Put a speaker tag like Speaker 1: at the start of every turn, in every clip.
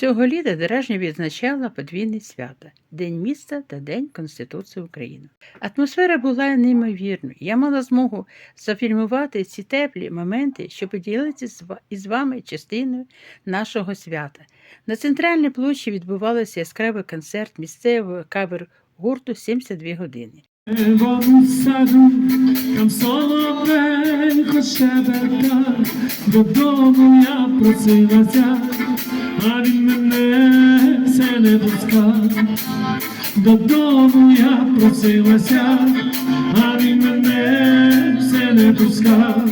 Speaker 1: Цього літа Деражня відзначала подвійне свято День міста та День Конституції України. Атмосфера була неймовірною. Я мала змогу зафільмувати ці теплі моменти, що поділитися із вами частиною нашого свята. На центральній площі відбувався яскравий концерт місцевого кавер-гурту «72 години.
Speaker 2: В саду, там додому я просилася, а він мене все не пускав. Додому я просилася, а він мене все не пускав.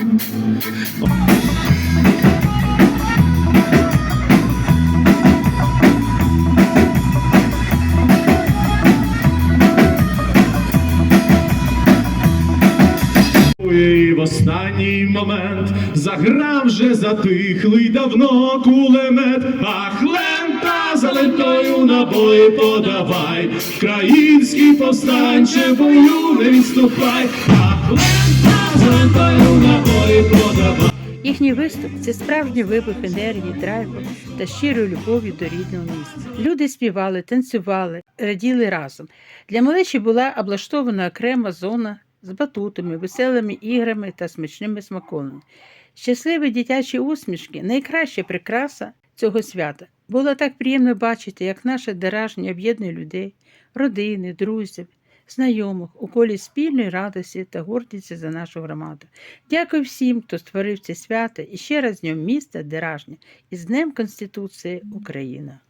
Speaker 2: І в останній момент заграв вже затихлий давно кулемет, Ах, лента за лентою набої подавай, Український повстанче бою не відступай, Ах, лента за лентою набої подавай.
Speaker 1: Їхній виступ це справжній вибух енергії, драйву та щирої любові до рідного міста. Люди співали, танцювали, раділи разом. Для малечі була облаштована окрема зона з батутами, веселими іграми та смачними смаколами. Щасливі дитячі усмішки найкраща прикраса цього свята. Було так приємно бачити, як наше деражня об'єднує людей, родини, друзів, знайомих у колі спільної радості та гордості за нашу громаду. Дякую всім, хто створив це свято і ще раз Днем міста Деражня і з Днем Конституції Україна.